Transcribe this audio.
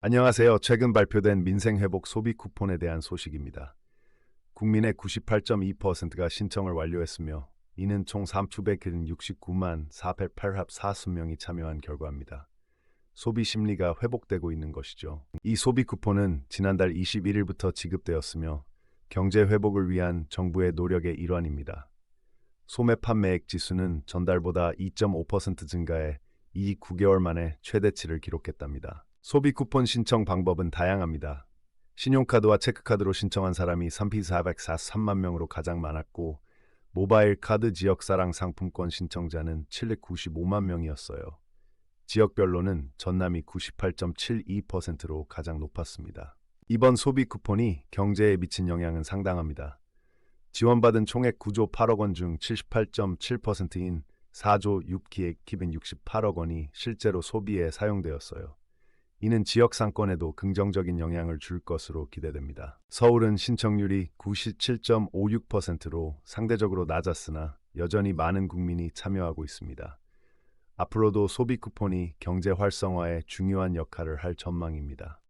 안녕하세요. 최근 발표된 민생회복 소비 쿠폰에 대한 소식입니다. 국민의 98.2%가 신청을 완료했으며 이는 총 3,969만 408합 40명이 참여한 결과입니다. 소비 심리가 회복되고 있는 것이죠. 이 소비 쿠폰은 지난달 21일부터 지급되었으며 경제 회복을 위한 정부의 노력의 일환입니다. 소매 판매액 지수는 전달보다 2.5% 증가해 이 9개월 만에 최대치를 기록했답니다. 소비 쿠폰 신청 방법은 다양합니다. 신용카드와 체크카드로 신청한 사람이 3피443만 명으로 가장 많았고 모바일 카드 지역사랑 상품권 신청자는 795만 명이었어요. 지역별로는 전남이 98.72%로 가장 높았습니다. 이번 소비 쿠폰이 경제에 미친 영향은 상당합니다. 지원받은 총액 9조 8억 원 중 78.7%인 4조 6기획 기빈 68억 원이 실제로 소비에 사용되었어요. 이는 지역 상권에도 긍정적인 영향을 줄 것으로 기대됩니다. 서울은 신청률이 97.56%로 상대적으로 낮았으나 여전히 많은 국민이 참여하고 있습니다. 앞으로도 소비 쿠폰이 경제 활성화에 중요한 역할을 할 전망입니다.